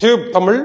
Tube Tamil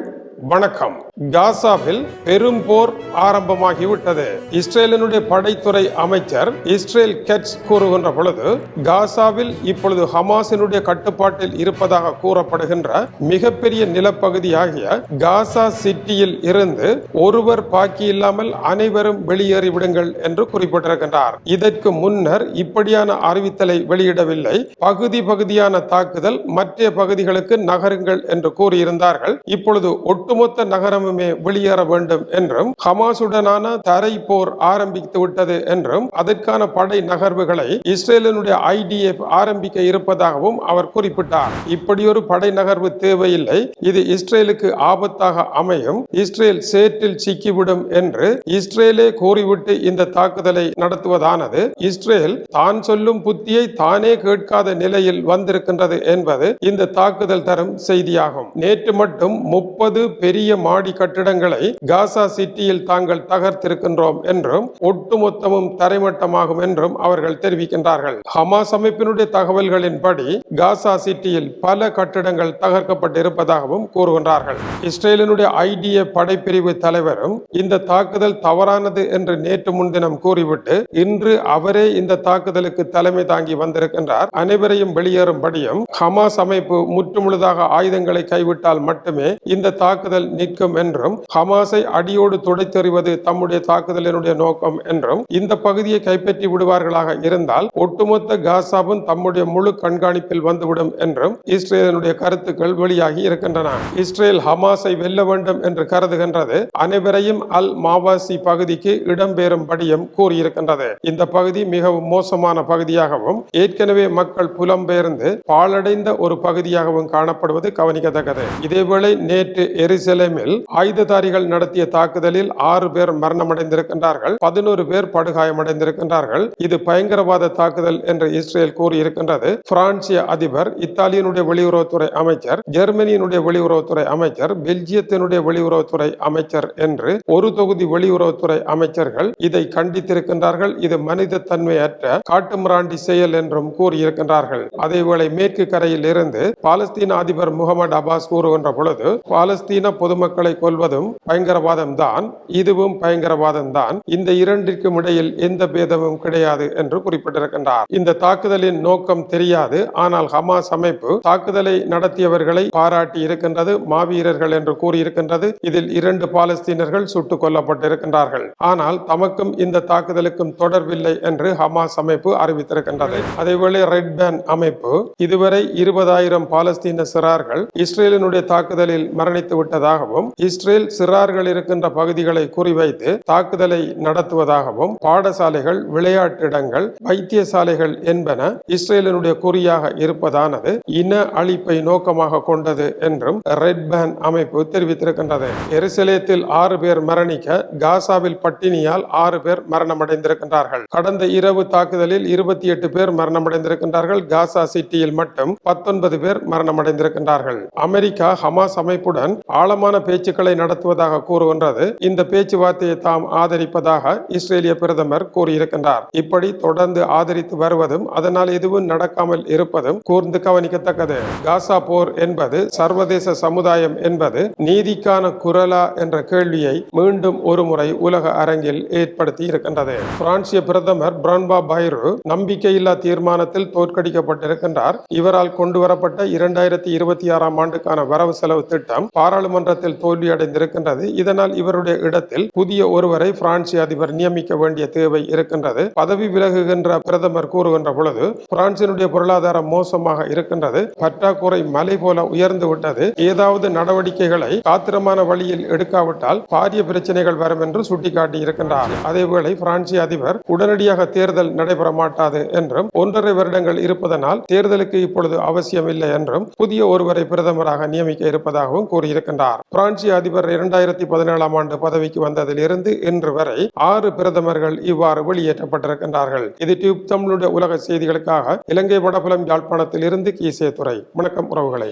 வணக்கம். காசாவில் பெரும் போர் ஆரம்பமாகிவிட்டது. இஸ்ரேலினுடைய படைத்துறை அமைச்சர் இஸ்ரேல் கெட்ஸ் கூறுகின்ற பொழுது காசாவில் இப்பொழுது ஹமாஸினுடைய கட்டுப்பாட்டில் இருப்பதாக கூறப்படுகின்ற மிகப்பெரிய நிலப்பகுதியாகிய காசா சிட்டியில் இருந்து ஒருவர் பாக்கி இல்லாமல் அனைவரும் வெளியேறிவிடுங்கள் என்று குறிப்பிட்டிருக்கின்றார். இதற்கு முன்னர் இப்படியான அறிவித்தலை வெளியிடவில்லை. பகுதி பகுதியான தாக்குதல் மற்ற பகுதிகளுக்கு நகருங்கள் என்று கூறியிருந்தார்கள். இப்பொழுது ஒட்டுமொத்த நகரமுமே வெளியேற வேண்டும் என்றும் ஹமாசுடனான தரை போர் ஆரம்பித்து விட்டது என்றும் அதற்கான படை நகர்வுகளை இஸ்ரேலினுடைய ஐடிஎஃப் ஆரம்பிக்க இருப்பதாகவும் அவர் குறிப்பிட்டார். இப்படி ஒரு படை நகர்வு தேவையில்லை. இது இஸ்ரேலுக்கு ஆபத்தாக அமையும். இஸ்ரேல் சேற்றில் சிக்கிவிடும் என்று இஸ்ரேலே கூறிவிட்டு இந்த தாக்குதலை நடத்துவதானது. இஸ்ரேல் தான் சொல்லும் புத்தியை தானே கேட்காத நிலையில் வந்திருக்கின்றது என்பது இந்த தாக்குதல் தரும் செய்தியாகும். நேற்று மட்டும் முப்பது பெரிய மாடி கட்டிடங்களை காசா சிட்டியில் தாங்கள் தகர்த்திருக்கின்றோம் என்றும் ஒட்டுமொத்தமும் தரைமட்டமாகும் என்றும் அவர்கள் தெரிவிக்கின்றார்கள். ஹமாஸ் அமைப்பினுடைய தகவல்களின்படி காசா சிட்டியில் பல கட்டிடங்கள் தகர்க்கப்பட்டிருப்பதாகவும் கூறுகின்றார்கள். இஸ்ரேலினுடைய ஐடிஏ படைப்பிரிவு தலைவரும் இந்த தாக்குதல் தவறானது என்று நேற்று முன்தினம் கூறிவிட்டு இன்று அவரே இந்த தாக்குதலுக்கு தலைமை தாங்கி வந்திருக்கின்றார். அனைவரையும் வெளியேறும்படியும் ஹமாஸ் அமைப்பு முற்றுமுழுதாக ஆயுதங்களை கைவிட்டால் மட்டுமே இந்த தாக்குதல் நிற்கும் என்றும் ஹமாஸை அடியோடு துடைத்தெறிவது தம்முடைய தாக்குதலினுடைய நோக்கம் என்றும் இந்த பகுதியை கைப்பற்றி விடுவார்களாக இருந்தால் ஒட்டுமொத்த காசாவும் தம்முடைய முழு கண்காணிப்பில் வந்துவிடும் என்றும் இஸ்ரேலினுடைய கருத்துக்கள் வெளியாகி இருக்கின்றன. இஸ்ரேல் ஹமாஸை வெல்ல வேண்டும் என்று கருதுகின்றது. அனைவரையும் அல் மாவாசி பகுதிக்கு இடம்பெறும்படியும் கூறியிருக்கின்றது. இந்த பகுதி மிகவும் மோசமான பகுதியாகவும் ஏற்கனவே மக்கள் புலம்பெயர்ந்து பாலடைந்த ஒரு பகுதியாகவும் காணப்படுவது கவனிக்கத்தக்கது. இதேவேளை நேற்று எருசலேமில் ஆயுததாரிகள் நடத்திய தாக்குதலில் ஆறு பேர் மரணமடைந்திருக்கின்றார்கள். பதினோரு பேர் படுகாயமடைந்திருக்கின்றார்கள். இது பயங்கரவாத தாக்குதல் என்று இஸ்ரேல் கூறியிருக்கின்றது. பிரான்சிய அதிபர் இத்தாலியனுடைய வெளியுறவுத்துறை அமைச்சர் ஜெர்மனியினுடைய வெளியுறவுத்துறை அமைச்சர் பெல்ஜியத்தினுடைய வெளியுறவுத்துறை அமைச்சர் என்று ஒரு தொகுதி வெளியுறவுத்துறை அமைச்சர்கள் இதை கண்டித்திருக்கின்றார்கள். இது மனித தன்மையற்ற காட்டுமிராண்டி செயல் என்றும் கூறியிருக்கின்றார்கள். அதேவேளை மேற்கு கரையில் இருந்து பாலஸ்தீன அதிபர் முகமது அபாஸ் கூறுகின்ற பொழுது பாலஸ்தீன பொதுமக்களை கொல்வதும் பயங்கரவாதம் தான் இதுவும் பயங்கரவாதம் தான் இந்த இரண்டிற்கும் இடையில் எந்த பேதமும் கிடையாது என்று குறிப்பிட்டிருக்கின்றார். இந்த தாக்குதலின் நோக்கம் தெரியாது. ஆனால் ஹமாஸ் அமைப்பு தாக்குதலை நடத்தியவர்களை பாராட்டி இருக்கின்றது மாவீரர்கள் என்று கூறியிருக்கின்றது. இதில் இரண்டு பாலஸ்தீனர்கள் சுட்டுக் கொல்லப்பட்டிருக்கின்றார்கள். ஆனால் தமக்கும் இந்த தாக்குதலுக்கும் தொடர்பில்லை என்று ஹமாஸ் அமைப்பு அறிவித்திருக்கின்றது. அதேவேளை ரெட் பேன் அமைப்பு இதுவரை இருபதாயிரம் பாலஸ்தீன சிறார்கள் இஸ்ரேலினுடைய தாக்குதலில் மரணித்து விட்டதாகவும் இஸ்ரேல் சிறார்கள் இருக்கின்ற பகுதிகளை குறிவைத்து தாக்குதலை நடத்துவதாகவும் பாடசாலைகள் விளையாட்டு இடங்கள் வைத்தியசாலைகள் என்பன இஸ்ரேலினுடைய குறியாக இருப்பதானது இன அழிப்பை நோக்கமாக கொண்டது என்றும் ரெட் பேன் அமைப்பு தெரிவித்திருக்கின்றது. எருசலேத்தில் ஆறு பேர் மரணிக்க காசாவில் பட்டினியால் ஆறு பேர் மரணமடைந்திருக்கின்றார்கள். கடந்த இரவு தாக்குதலில் இருபத்தி எட்டு பேர் மரணமடைந்திருக்கின்றார்கள். காசா சிட்டியில் மட்டும் பத்தொன்பது பேர் மரணமடைந்திருக்கின்றார்கள். அமெரிக்கா ஹமாஸ் அமைப்புடன் ஆழமான பேச்சுக்களை நடத்துவதாக கூறுகின்றது. இந்த பேச்சுவார்த்தையை தாம் ஆதரிப்பதாக இஸ்ரேலிய பிரதமர் கூறியிருக்கின்றார். இப்படி தொடர்ந்து ஆதரித்து வருவதும் அதனால் எதுவும் நடக்காமல் இருப்பதும் கூர்ந்து கவனிக்கத்தக்கது. காசா போர் என்பது சர்வதேச சமுதாயம் என்பது நீதிக்கான குரலா என்ற கேள்வியை மீண்டும் ஒருமுறை உலக அரங்கில் ஏற்படுத்தி இருக்கின்றது. பிரான்சிய பிரதமர் பிரன்பா பைரு நம்பிக்கையில்லா தீர்மானத்தில் தோற்கடிக்கப்பட்டிருக்கின்றார். இவரால் கொண்டு வரப்பட்ட இரண்டாயிரத்தி இருபத்தி ஆறாம் ஆண்டுக்கான வரவு செலவு திட்டம் நாடாளுமன்றத்தில் தோல்வியடைந்திருக்கின்றது. இதனால் இவருடைய இடத்தில் புதிய ஒருவரை பிரான்சிய அதிபர் நியமிக்க வேண்டிய தேவை இருக்கின்றது. பதவி விலகுகின்ற பிரதமர் கூறுகின்ற பொழுது பிரான்சினுடைய பொருளாதாரம் மோசமாக இருக்கின்றது. பற்றாக்குறை மலை போல உயர்ந்து விட்டது. ஏதாவது நடவடிக்கைகளை காத்திரமான வழியில் எடுக்காவிட்டால் பாரிய பிரச்சனைகள் வரும் என்று சுட்டிக்காட்டி இருக்கின்றார். அதேவேளை பிரான்சிய அதிபர் உடனடியாக தேர்தல் நடைபெற மாட்டாது என்றும் ஒன்றரை வருடங்கள் இருப்பதனால் தேர்தலுக்கு இப்பொழுது அவசியம் இல்லை என்றும் புதிய ஒருவரை பிரதமராக நியமிக்க இருப்பதாகவும் கூறியிருக்கின்றார். பிரான்சிய அதிபர் இரண்டாயிரத்தி பதினேழாம் ஆண்டு பதவிக்கு வந்ததில் இருந்து இன்று வரை ஆறு பிரதமர்கள் இவ்வாறு வெளியேற்றப்பட்டிருக்கின்றார்கள். இது டியூப் தமிழுடைய உலக செய்திகளுக்காக இலங்கை வடபுலம் யாழ்ப்பாணத்தில் இருந்து கீசே துறை வணக்கம் உறவுகளை.